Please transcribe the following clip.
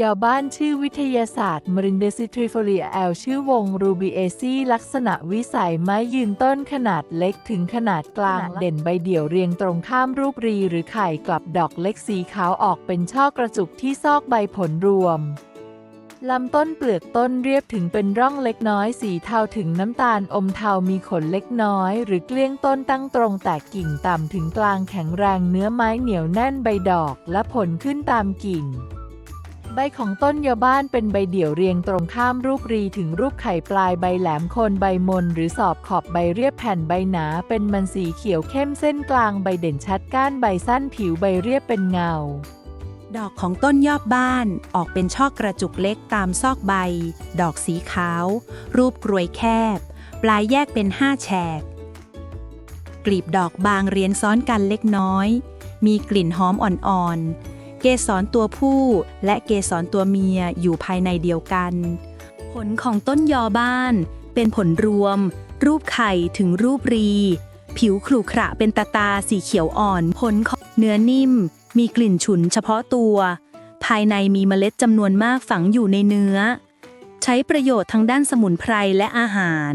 ยาบ้านชื่อวิทยาศาสตร์มรินเดซิทริฟเลียแอลชื่อวงรูบิเอซีลักษณะวิสัยไม้ยืนต้นขนาดเล็กถึงขนาดกลาง เด่นใบเดี่ยวเรียงตรงข้ามรูปรีหรือไข่กลับดอกเล็กสีขาวออกเป็นช่อกระจุกที่ซอกใบผลรวมลำต้นเปลือกต้นเรียบถึงเป็นร่องเล็กน้อยสีเทาถึงน้ำตาลอมเทามีขนเล็กน้อย หรือเกลี้ยงต้นตั้งตรงแตกกิ่งต่ำถึงกลางแข็งแรงเนื้อไม้เหนียวแน่นใบดอกและผลขึ้นตามกิ่ง ใบของต้นยาบ้านเป็นใบเดี่ยวเรียงตรงข้ามรูปรีถึงรูปไข่ปลายใบแหลมโคนใบมน หรือสอบขอบใบเรียบแผ่นใบหนา เป็นมันสีเขียวเข้มเส้นกลางใบเด่นชัดก้านใบสั้นผิวใบเรียบเป็นเงา ดอกของต้นยอดบ้านออกเป็นช่อกระจุกเล็กตามซอกใบ ดอกสีขาว รูปกรวยแคบ ปลายแยกเป็นห้าแฉก กลีบดอกบางเรียงซ้อนกันเล็กน้อย มีกลิ่นหอมอ่อนๆ เกสรตัวผู้และเกสรตัวเมียอยู่ภายในเดียวกัน ผลของต้นยอบ้าน เป็นผลรวม รูปไข่ถึงรูปรี ผิวขรุขระเป็นตาตาสีเขียวอ่อนผลของเนื้อนิ่ม มีกลิ่นฉุนเฉพาะตัว ภายในมีเมล็ดจำนวนมากฝังอยู่ในเนื้อ ใช้ประโยชน์ทางด้านสมุนไพรและอาหาร